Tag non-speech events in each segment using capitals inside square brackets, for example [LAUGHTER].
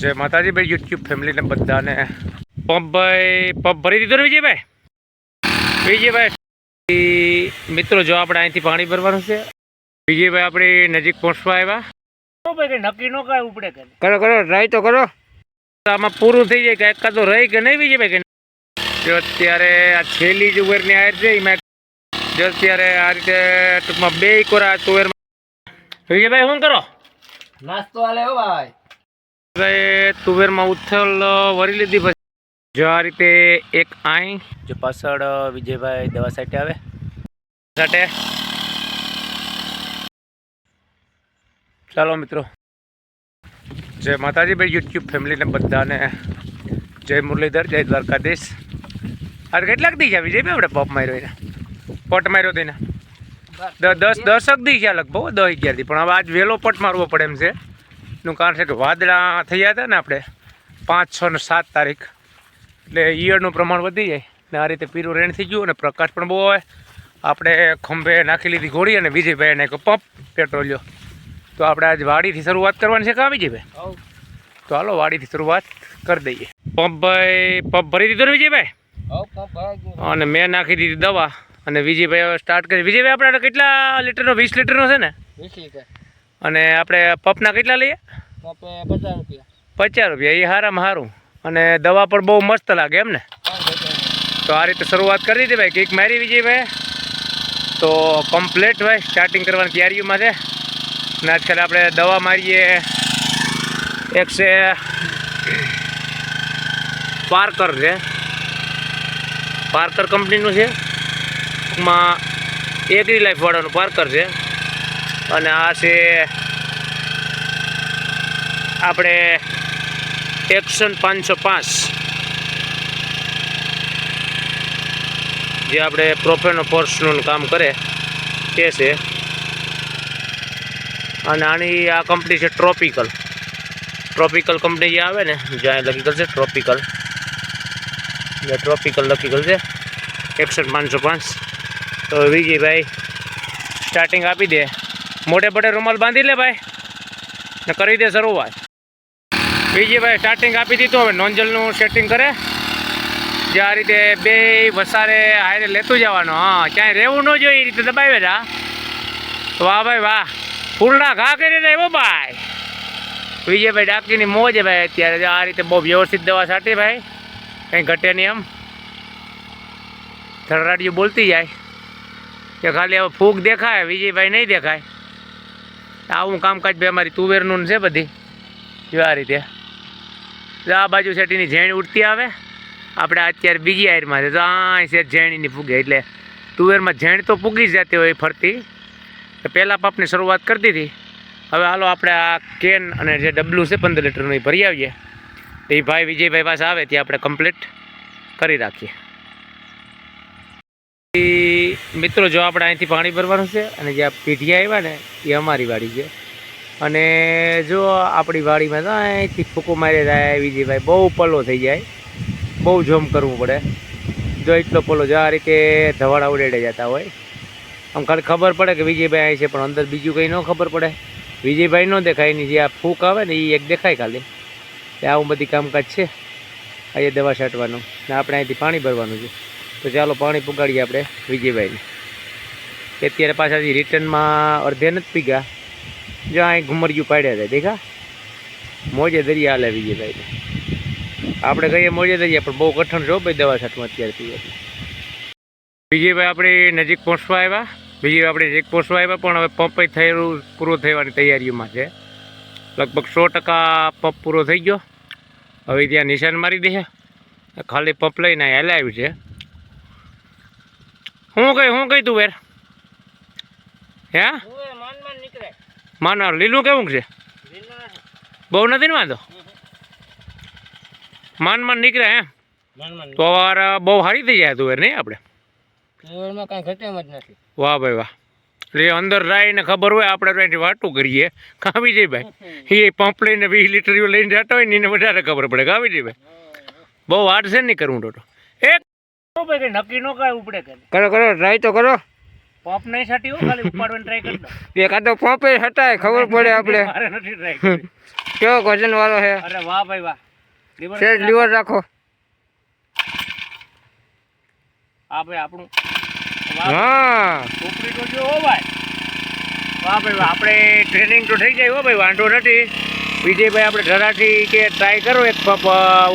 જય માતાજી ભાઈ યુટ્યુબ ફેમિલીને બધાને. પંપ ભાઈ પંપ ભરી દીધો ને વિજયભાઈ? વિજયભાઈ મિત્રો જો આપણે અહીંથી પાણી ભરવાનું છે. વિજયભાઈ આપણે નજીક પહોંચવા આવ્યા. નક્કી નો કાંઈ ઉપડે કરે કરો ટ્રાય તો કરો. આમાં પૂરું થઈ જાય કે એકાદો રહી કે નહીં વિજયભાઈ કે અત્યારે આ છેલ્લી જે ઉવેરની આયર છે એમાં જો અત્યારે આ રીતે ટૂંકમાં બે કોરા તુવેરમાં વિજયભાઈ શું કરો? નાસ્તો ભાઈ. તુવેરમાં ઉથલ વરી લીધી પછી. જો આ રીતે એક આઈ. જો પાછળ વિજયભાઈ દવા સાઈટે આવે. સાટે ચાલો મિત્રો. જય માતાજીભાઈ યુટ્યુબ ફેમિલીને બધાને. જય મુરલીધર જય દ્વારકાધીશ. અરે કેટલાક દી છે વિજયભાઈ આપણે પપ માર્યો એને. પટ માર્યો તેને. દસ દસ દસક દી છે લગભગ દસ અગિયાર દી. પણ હવે આજ વહેલો પટ મારવો પડે એમ છે. એનું કારણ છે કે વાદળા થયા હતા ને આપણે પાંચ છ ને સાત તારીખ. એટલે ઈયળનું પ્રમાણ વધી જાય ને આ રીતે પીરું રેણ થઈ ગયું અને પ્રકાશ પણ બહુ આવે. આપણે ખંભે નાખી લીધી ઘોડી અને વિજયભાઈ નાખ્યો પંપ પેટ્રોલિયો તો આપણે આજ વાડીથી શરૂઆત કરવાની છે કાં વિજયભાઈ તો હાલો વાડીથી શરૂઆત કરી દઈએ. પંપભાઈ પંપ ભરી દીધો ને વિજયભાઈ? અને મેં નાખી દીધી દવા. અને વિજયભાઈ સ્ટાર્ટ કરી. વિજયભાઈ આપણે કેટલા લીટરનો વીસ લીટરનો છે ને? વીસ લીટર. અને આપણે પપના કેટલા લઈએ? પંપે પચાસ રૂપિયા. પચાસ રૂપિયા એ સારામાં સારું અને દવા પણ બહુ મસ્ત લાગે એમ ને? તો આ રીતે શરૂઆત કરી દીધી ભાઈ કિક મારી બીજી ભાઈ. તો કમ્પ્લેટ ભાઈ સ્ટાર્ટિંગ કરવાની તૈયારીઓમાં છે. અને આજકાલ આપણે દવા મારીએ. એક છે પાર્કર છે. પાર્કર કંપનીનું છે. ટૂંકમાં એગ્રી લાઈફવાળાનું પાર્કર છે. અને આ છે આપણે એક્શન પાંચસો પાંચ. જે આપણે પ્રોફેનો ફોર્સનું કામ કરે, તે છે. અને આની આ કંપની છે ટ્રોપિકલ. ટ્રોપિકલ કંપની જે આવે ને, જ્યાં લખી છે ટ્રોપિકલ. જે ટ્રોપિકલ લખી કરશે એકસઠ પાંચસો પાંચ. તો વિજયભાઈ, સ્ટાર્ટિંગ આપી દે. મોટે મોટે રૂમાલ બાંધી લે ભાઈ. ને કરી દે શરૂઆત. ભાઈ સ્ટાર્ટિંગ આપી દીધું. હવે નોંજલનું સેટિંગ કરે. જે આ રીતે બે વસારે હારે લેતું જવાનું. હા, ક્યાંય રહેવું ન જોઈએ એ રીતે દબાવે જા વાહ ભાઈ, વાહ. ફૂલના ઘા કરી દે ભાઈ. વિજયભાઈ ડાકીની મોજ ભાઈ અત્યારે. આ રીતે બહુ વ્યવસ્થિત દવા છાંટી ભાઈ. કંઈ ઘટે નહીં એમ. થરરાડીઓ બોલતી જાય. કે ખાલી હવે ફૂગ દેખાય, વિજયભાઈ નહીં દેખાય. આવું કામકાજ ભાઈ અમારી તુવેરનું છે બધી. જો આ રીતે. આ બાજુ સેટીની ઝેણ ઉડતી આવે. આપણે અત્યારે બીજી આયરમાં છે. તો આ છે ઝેણીની ફૂગે એટલે તુવેરમાં ઝેણ તો પૂગી જતી હોય ફરતી. પહેલાં પાપની શરૂઆત કરતી હતી હવે હાલો આપણે આ કેન અને જે ડબલું છે પંદર લીટરનું એ ભરી આવીએ. એ ભાઈ વિજયભાઈ પાસે આવે ત્યાં આપણે કમ્પ્લીટ કરી રાખીએ. મિત્રો, જો આપણે અહીંથી પાણી ભરવાનું છે અને જે આ પીઢિયા આવ્યા ને, એ અમારી વાડી છે. અને જો આપણી વાડીમાં તો અહીંથી ફૂકો મારી જાય વિજયભાઈ. બહુ પલો થઈ જાય. બહુ જોમ કરવું પડે. જો એટલો પોલો જો આ રીતે ધવાડા ઉડેડે જતા હોય. આમ ખાલી ખબર પડે કે વિજયભાઈ અહીં છે, પણ અંદર બીજું કંઈ ન ખબર પડે. વિજયભાઈ ન દેખાય, એની જે આ ફૂક આવે ને એ એક દેખાય ખાલી. આવું બધી કામકાજ છે. અહીંયા દવા છાંટવાનું. ને આપણે અહીંથી પાણી ભરવાનું છે. તો ચાલો પાણી પુગાડીએ આપણે વિજયભાઈને. અત્યારે પાછા હજી રિટર્નમાં અડધે નથી પીગા. જો અહીં ઘુમરિયું પાડ્યા હતા દેખા? મોજે દરિયા હાલે વિજયભાઈને. આપણે કહીએ મોજે દરિયા, પણ બહુ કઠણ છો ભાઈ દવા છાંટમાં અત્યારે પીવાથી વિજયભાઈ આપણે નજીક પહોંચવા આવ્યા. બીજી આપણે ચેક પહોંચવા આવ્યા, પણ હવે પંપ થયેલું પૂરું થવાની તૈયારીઓમાં છે. લગભગ સો ટકા પંપ પૂરો થઈ ગયો. હવે ત્યાં નિશાન મારી દે. ખાલી પંપ લઈને અહીં હાલે આવ્યું છે. હું કઈ હું કઈ તું વેર? હે? માન લીલું કેવું છે? બહુ નથી ને વાંધો? માન માન નીકળે હે તો વાર બહુ સારી થઈ જાય તુવેર નહીં આપણે? તુવેરમાં કાંઈ ઘટે જ નથી. વાહ ભાઈ વાહ. એટલે અંદર રાઈને ખબર હોય આપણે રાઈને વાટું કરીએ. કાવી જઈ ભાઈ. એ પંપ લઈને વીસ લીટર લઈને જતા હોય ને એને વધારે ખબર પડે. કાવી જઈ ભાઈ. બહુ વાર છે ને નહીં કરવું ટોટો ભાઈ કઈ નક્કી નો કાંઈ ઉપડે કરે કરો કરો ટ્રાય તો કરો. પંપ નહીં છાટી ખાલી ઉપાડવાની ટ્રાય કરી દો. એકાદો પંપે હટાય ખબર પડે આપણે. મારે નથી ટ્રાય કરી કેવો વજન વાળો છે? અરે વાહ ભાઈ વાહ. લીવર સેજ લીવર રાખો. આ ભાઈ આપણું હા. ઉપડી તો જો ભાઈ. વાહ ભાઈ વાહ. આપણે ટ્રેનિંગ તો થઈ જાય હો ભાઈ વાંધો નથી. વિજયભાઈ આપણે ધરાથી કે ટ્રાય કરો એક પપ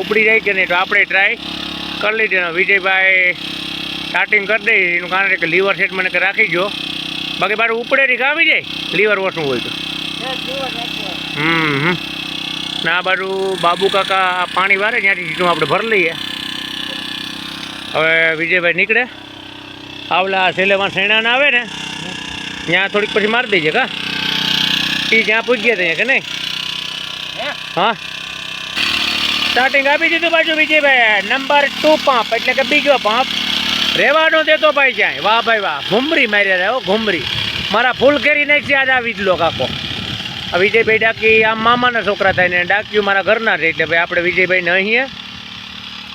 ઉપડી જાય કે નહીં તો આપણે ટ્રાય કરી લીધી વિજયભાઈ સ્ટાર્ટિંગ કરી દઈ એનું કારણ કે લીવર સેટ મને રાખી જો બાકી બાર ઉપડે નહીં કામી જાય લીવર વોશનું હોય તો. હમ હમ. ના બાજુ બાબુ કાકા પાણી વારે ત્યાંથી સીધું આપણે ભરી લઈએ. હવે વિજયભાઈ નીકળે. આવલા સેલેમાં સૈણાના આવે ને ત્યાં થોડીક પછી મારી દેજે કા? એ જ્યાં પૂછી ગયા ત્યાં કે નહીં? હા? સ્ટાર્ટિંગ આપી દીધું બાજુ વિજયભાઈ. નંબર ટુ પંપ એટલે કે બીજો પંપ રહેવાનો દેતો ભાઈ જાય વાહ ભાઈ વાહ. ઘુમરી માર્યા રહ્યો ઘુમરી. મારા ફૂલ કેરી નાખી આવી જ લો કાકો. આ વિજયભાઈ ડાકી, આમ મામાના છોકરા થાય ને ડાક્યું મારા ઘરના છે, એટલે ભાઈ આપણે વિજયભાઈને અહીંયા.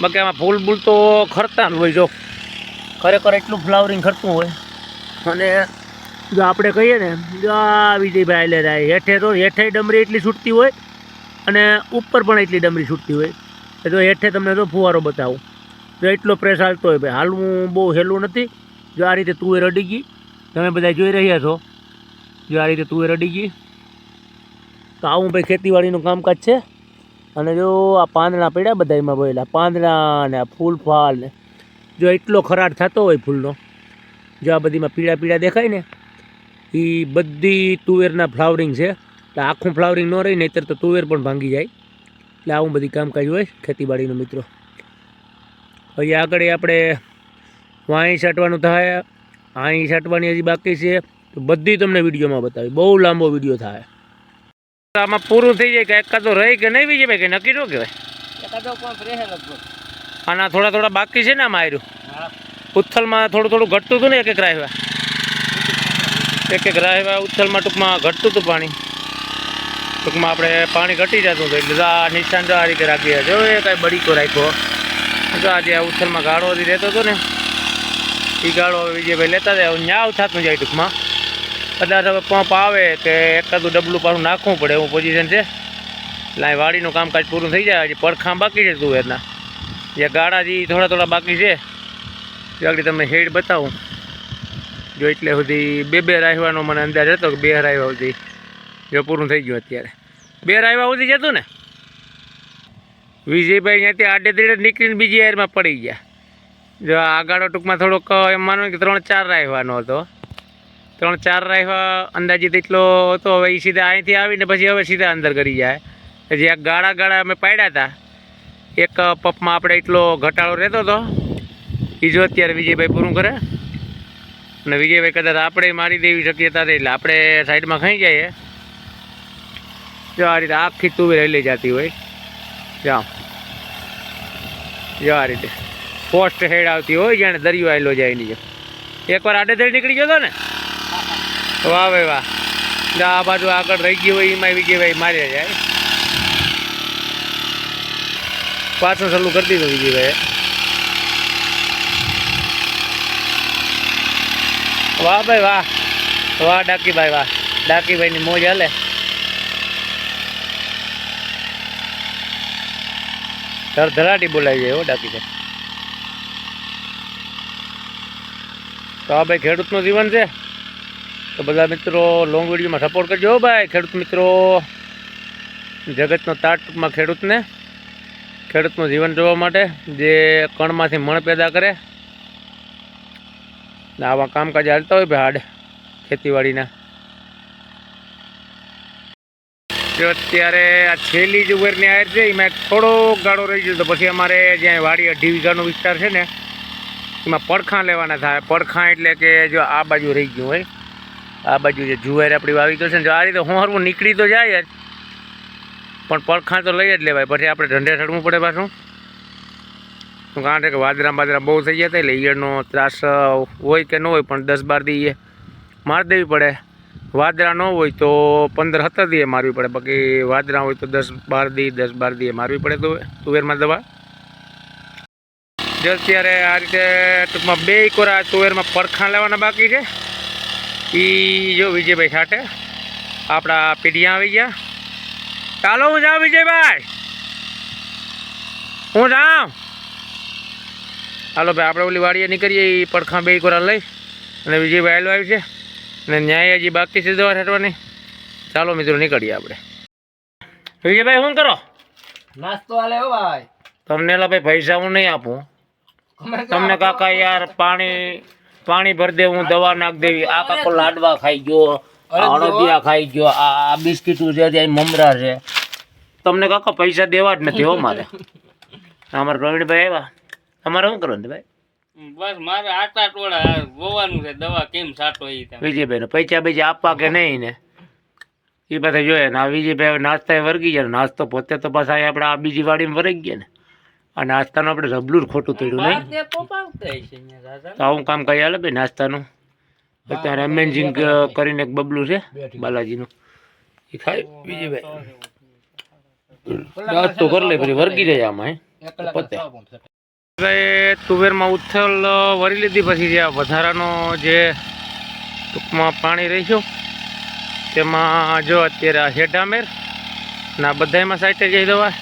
બાકી આમાં ફૂલ બૂલ તો ખરતા હોય જો. ખરેખર એટલું ફ્લાવરિંગ ખરતું હોય. અને જો આપણે કહીએ ને આ વિજયભાઈ લે હેઠે તો હેઠે ડમરી એટલી છૂટતી હોય અને ઉપર પણ એટલી ડમરી છૂટતી હોય. એ તો હેઠે તમને તો ફુવારો બતાવું. જો એટલો પ્રેસ હાલતો હોય ભાઈ. હાલવું બહુ હેલું નથી. જો આ રીતે તુવેર અડી ગઈ. તમે બધા જોઈ રહ્યા છો. જો આ રીતે તુવેર અડી ગઈ. તો આવું ભાઈ ખેતીવાડીનું કામકાજ છે. અને જો આ પાંદડા પડ્યા બધા એમાં બોયલા. પાંદડા ને આ ફૂલ ફાલ ને. જો એટલો ખરાટ થતો હોય ફૂલનો. જો આ બધીમાં પીળા પીળા દેખાય ને એ બધી તુવેરના ફ્લાવરિંગ છે. એટલે આખું ફ્લાવરિંગ ન રહી નહીતર તો તુવેર પણ ભાંગી જાય. એટલે આવું બધી કામકાજ હોય ખેતીવાડીનું મિત્રો. પછી આગળ આપણે વાંઈ છાંટવાનું થાય. અહીં છાંટવાની હજી બાકી છે. તો બધી તમને વિડીયોમાં બતાવી. બહુ લાંબો વીડિયો થાય. આમાં પૂરું થઈ જાય કે એકાદો રહી કે નહીં બીજે ભાઈ? કે નક્કી ન કહેવાય? એકાદો પંપ રહે લગભગ? આના થોડા થોડા બાકી છે ને આમાં આવ્યું ઉથ્થલમાં ઉથલમાં થોડું થોડું ઘટતું હતું ને એક એક રાહવા એક એક રાહવા ઉથલમાં ટૂંકમાં ઘટતું હતું પાણી. ટૂંકમાં આપણે પાણી ઘટી જતું હતું એટલે આ નિશાન જો આ રીતે રાખી જો એ કાંઈ બડીકો રાખ્યો. જો આજે આ ઉથલમાં ગાળો હજી રહેતો હતો ને એ ગાળો હવે વિજયભાઈ લેતા જાય. ન્યા થતું જાય ટૂંકમાં. કદાચ હવે પંપ આવે કે એકાદું ડબલું પાછું નાખવું પડે. એવું પોઝિશન છે. એટલે અહીં વાડીનું કામકાજ પૂરું થઈ જાય. હજી પડખાં બાકી છે તુવેરના. જે ગાળા જે થોડા થોડા બાકી છે. એ આગળ તમને હેડ બતાવું. જો એટલે સુધી બે બે રાહવાનો મને અંદાજ હતો કે બે રાહવા સુધી. જો પૂરું થઈ ગયું અત્યારે. બે રાહવા સુધી જતું ને? વિજયભાઈ ત્યાંથી આડે ધીરે નીકળીને બીજી એરમાં પડી ગયા. જો આગાડો ટૂંકમાં થોડોક, એમ માનો કે ત્રણ ચાર રાહવાનો હતો. ત્રણ ચાર રાહવા અંદાજિત એટલો હતો, હવે એ સીધા અહીંથી આવીને પછી હવે સીધા અંદર કરી જાય. જે આ ગાળા ગાળા અમે પાડ્યા હતા. એક પપમાં આપણે એટલો ઘટાડો રહેતો હતો. એ જો અત્યારે વિજયભાઈ પૂરું કરે. અને વિજયભાઈ કદાચ આપણે મારી દેવી શક્યતા રહી એટલે આપણે સાઈડમાં ખાઈ જઈએ. જો આ રીતે આખી તુવેર રહેલી જતી હોય. જામ જો આ રીતે. પોસ્ટ હેડ આવતી હોય જાણે દરિયો આવેલો જાય એની એકવાર આડેધડ નીકળી ગયો હતો ને? વાહ ભાઈ વાહ. આ બાજુ આગળ રહી ગયું હોય એમાં વિજયભાઈ માર્યા જાય પાછું સલું કરી દીધું વિજયભાઈ વાહ ભાઈ વાહ. વાહ ડાકીભાઈ વાહ. ડાકીભાઈની મોજ હાલે. ધરધરાટી બોલાવી જાય એવો ડાકી જાય તો આ ભાઈ ખેડૂતનું જીવન છે. તો બધા મિત્રો લોંગ વિડીયોમાં સપોર્ટ કરજો ભાઈ. ખેડૂત મિત્રો, જગતનો તાટ ટૂંકમાં ખેડૂતને. ખેડૂતનું જીવન જોવા માટે જે કણમાંથી મણ પેદા કરે. ને આવા કામકાજ હાલતા હોય ભાઈ હાડ, ખેતીવાડીના. જો અત્યારે આ છેલ્લી જે ઉંમરની આયર છે, એમાં થોડો ગાળો રહી ગયો તો પછી અમારે જ્યાં વાડી અઢી વીઘાનો વિસ્તાર છે ને, એમાં પડખાં લેવાના થાય. પડખાં એટલે કે જો આ બાજુ રહી ગયું હોય. આ બાજુ જે જુવાર આપણી વાવી તો છે ને, જો આ રીતે હોંહરવું નીકળી તો જાય જ. પણ પડખાં તો લઈ જ લેવાય. પછી આપણે ઢંઢે ચડવું પડે પાછું. કારણ છે કે વાદરા બાદરા બહુ થઈ જતા એટલે ઈયળનો ત્રાસ હોય કે ન હોય, પણ દસ બાર દી માર મારી દેવી પડે. વાદરા ન હોય તો પંદર સત્તર દીએ મારવી પડે. બાકી વાદરા હોય તો દસ બાર દી, દસ બાર દીએ મારવી પડે તો તુવેરમાં દવા. જો અત્યારે આ રીતે ટૂંકમાં બે કોરા તુવેરમાં પડખાં લેવાના બાકી છે. એ જો વિજયભાઈ સાથે આપણા પીઢિયા આવી ગયા. ચાલો, હું જાઉં વિજયભાઈ. હું જાઉં. હાલો ભાઈ, આપણે ઓલી વાડીએ નીકળીએ એ પડખા બે કોરા લઈ. અને વિજયભાઈ આવ્યું છે. અને ન્યાય હજી બાકી છે દવા છાંટવાની ચાલો મિત્રો નીકળીએ આપણે. વિજયભાઈ શું કરો? નાસ્તો હાલે હો ભાઈ. તમને ભાઈ પૈસા હું નહીં આપું. તમને કાકા યાર પાણી પાણી ભરી દે હું દવા નાખ દેવી. આ કાકો લાડવા ખાઈ ગયો આ અણદિયા ખાઈ ગયો આ આ બિસ્કીટું છે ત્યાં મમરા છે. તમને કાકા પૈસા દેવા જ નથી હો મારે. [LAUGHS] અમારે પ્રવીણભાઈ આવ્યા. તમારે શું કરવાનું ભાઈ? બસ મારે આટા ટોળા ગોવાનું છે દવા કેમ સાટો એ વિજયભાઈ પૈસા પૈસા આપવા કે નહીં ને? એ બધા જોઈએ ને આ વિજયભાઈ નાસ્તા વર્ગી ગયા નાસ્તો પોતે તો પાછા અહીં આપણે આ બીજી વાડીમાં વરગી ગયા ને. આ નાસ્તાનું આપણે રબલું જ ખોટું પડ્યું નહીં. તે આવું કામ કરી હાલે ભાઈ નાસ્તાનું. અત્યારે અમેન્જિંગ કરીને એક બબલું છે બાલાજીનું. એ ખાય વિજયભાઈ. નાસ્તો કરી લે પછી વર્ગી જાય આમાં હે. પતે. ભાઈ તુવેરમાં ઉથલ વરી લીધી, પછી જે વધારાનો જે ટૂંકમાં પાણી રહીશું, તેમાં જો અત્યારે આ હેડામેર ને બધામાં સાઈટે જઈ દેવા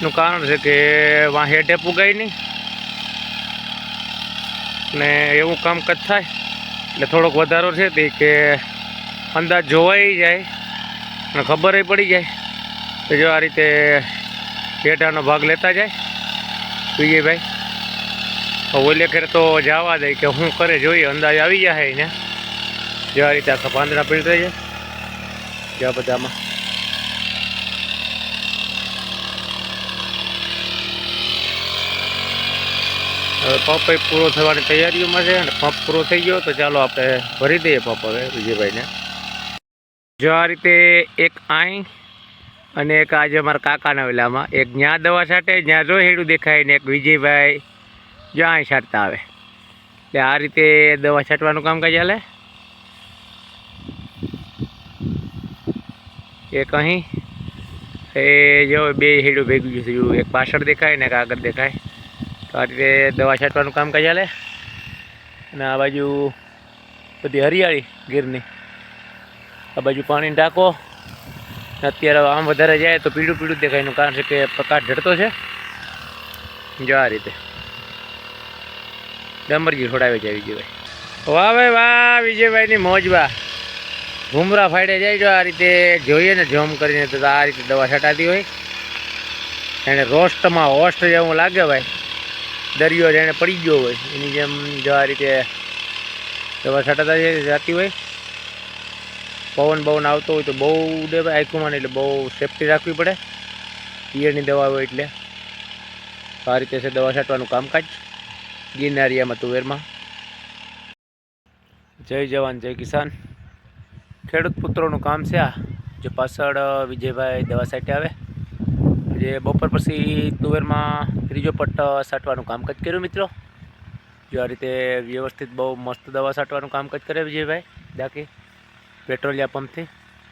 નું કારણ છે કે વાં હેડે પુગાય નહીં. ને એવું કામકાજ થાય, એટલે થોડોક વધારો છે તે કે અંદાજ જોવાઈ જાય અને ખબર પડી જાય તો જો આ રીતે હેઢાનો ભાગ લેતા જાય, વિજયભાઈ. ઓલે ખેર તો જવા દે કે શું કરે જોઈએ, અંદાજ આવી જાય ને. જેવા રીતે આખા પાંદડા પડી જાય જ્યાં બધામાં. હવે પંપ પૂરો થવાની તૈયારીઓમાં છે અને પંપ પૂરો થઈ ગયો તો ચાલો આપણે ભરી દઈએ પંપ હવે વિજયભાઈને. જો આ રીતે એક આઈ અને એક આજે અમારા કાકાના વેલામાં એક જ્યાં દવા છાંટે જ્યાં જો હેડું દેખાય ને એક વિજયભાઈ જો અહીં છાંટતા આવે. એટલે આ રીતે દવા છાંટવાનું કામકાજ ચાલે એક અહીં. એ જો બે હેડું ભેગું થયું એક પાછળ દેખાય ને એક આગળ દેખાય. તો આ રીતે દવા છાંટવાનું કામકાજ ચાલે અને આ બાજુ બધી હરિયાળી ગીરની. આ બાજુ પાણી ટાંકો. અત્યારે આમ વધારે જાય તો પીળું પીળું જ દેખાય, એનું કારણ છે કે પ્રકાશ ઢળતો છે. જો આ રીતે. ડમરજી છોડાવે છે વિજયભાઈ. વાહ ભાઈ વાહ, વિજયભાઈની મોજ વાહ ઘૂમરા ફાડે જાય જો આ રીતે જોઈએ ને જોમ કરીને તો આ રીતે દવા છટાતી હોય. એને રોસ્ટમાં હોસ્ટ જેવું લાગે ભાઈ. દરિયો જેને પડી ગયો હોય. એની જેમ જો આ રીતે દવા છટાતા જતી હોય. પવન બવન આવતો હોય તો બહુ ઉડે આખુંમાં એટલે બહુ સેફટી રાખવી પડે. પિયરની દવા હોય એટલે. આ રીતે છે દવા છાંટવાનું કામકાજ. ગિરનારિયામાં તુવેરમાં જય જવાન, જય કિસાન. ખેડૂત પુત્રોનું કામ છે આ. જે પાછળ વિજયભાઈ દવા સાઈટે આવે. જે બપોર પછી તુવેરમાં ત્રીજો પટ્ટ સાટવાનું કામકાજ કર્યું, મિત્રો. જો આ રીતે વ્યવસ્થિત બહુ મસ્ત દવા સાટવાનું કામકાજ કરે વિજયભાઈ ડાકી. પેટ્રોલિયા પંપથી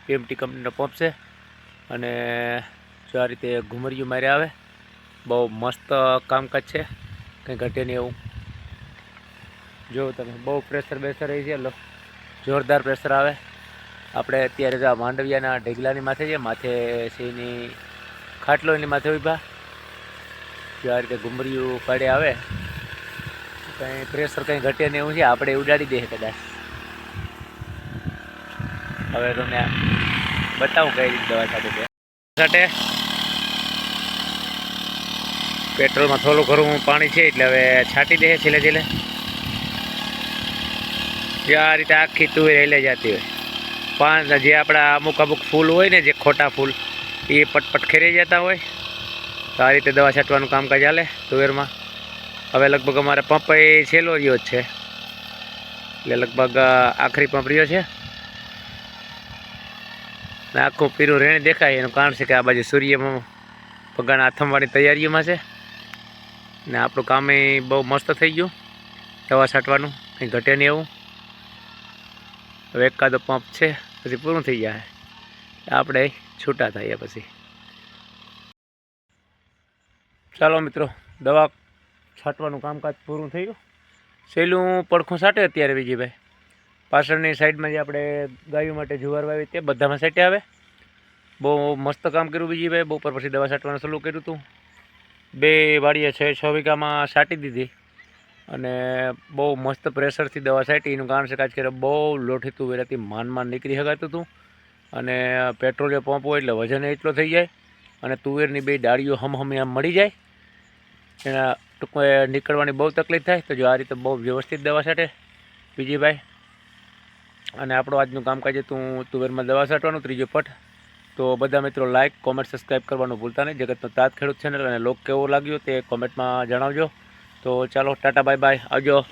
પીએમટી કંપનીનો પંપ છે. અને, જો આ રીતે ઘુમરિયું મારે આવે. બહુ મસ્ત કામકાજ છે. કંઈ ઘટે નહીં એવું. જો તમે બહુ પ્રેશર બેસર રહી છે, લો. જોરદાર પ્રેશર આવે. આપણે અત્યારે જો આ માંડવિયાના ઢેગલાની માથે છે, માથે સિંહની ખાટલો એની માથે ઊભા જો આ રીતે ઘુમરિયું પાડે આવે. કંઈ પ્રેશર કંઈ ઘટે નહીં એવું છે, આપણે ઉડાડી દઈએ કદાચ. હવે તમને બતાવું કઈ રીતે દવા સાથે સાથે પેટ્રોલમાં થોડું ઘરું પાણી છે, એટલે હવે છાંટી દે છેલ્લે છેલ્લે. જે આ રીતે આખી તુવેર હેલે જતી હોય. પાન જે આપણા અમુક અમુક ફૂલ હોય ને જે ખોટા ફૂલ, એ પટપટ ખેરી જતા હોય. તો આ રીતે દવા છાંટવાનું કામકાજ ચાલે તુવેરમાં. હવે લગભગ અમારે પંપ એ છેલ્લો રહ્યો જ છે. એટલે લગભગ આખરી પંપ રહ્યો છે. ને આખું પીરું રેણ દેખાય, એનું કારણ છે કે આ બાજુ સૂર્યમાં પગાના આથમવાની તૈયારીઓમાં છે. ને આપણું કામ એ બહુ મસ્ત થઈ ગયું. દવા છાંટવાનું, કંઈ ઘટે નહીં એવું. હવે એકાદો પંપ છે, પછી પૂરું થઈ જાય આપણે છૂટા થઈએ પછી. ચાલો મિત્રો, દવા છાંટવાનું કામકાજ પૂરું થયું સહેલું પડખું છાંટે અત્યારે વિજયભાઈ. પાછળની સાઈડમાં જે આપણે ગાયો માટે જુવાર વાવી તે બધામાં સેટે આવે. બહુ મસ્ત કામ કર્યું બીજી ભાઈ બપોર પછી દવા છાંટવાનું શરૂ કર્યું હતું બે વાડીએ છે, છ વીઘામાં છાંટી દીધી. અને બહુ મસ્ત પ્રેશરથી દવા છાંટી, એનું કારણ છે કે આજકાલ બહુ લોઠીતું વેરાથી માનમાં માન નીકળી શકાતું હતું અને પેટ્રોલિયમ પંપ હોય એટલે વજન એટલો થઈ જાય અને તુવેરની બે ડાળીઓ હમહમી આમ મળી જાય. એના ટૂંકમાં નીકળવાની બહુ તકલીફ થાય, તો જો આ રીતે બહુ વ્યવસ્થિત દવા છાંટે બીજી ભાઈ અને આપણું આજનું કામકાજ હતું તુવેરમાં દવા છાંટવાનું, ત્રીજો પટ. તો બધા મિત્રો લાઇક કોમેન્ટ સબસ્ક્રાઈબ કરવાનું ભૂલતા નહીં. જગતનો તાત ખેડૂત ચેનલ અને લોક કેવો લાગ્યો તે કોમેન્ટમાં જણાવજો. તો ચાલો ટાટા બાય બાય. આવજો.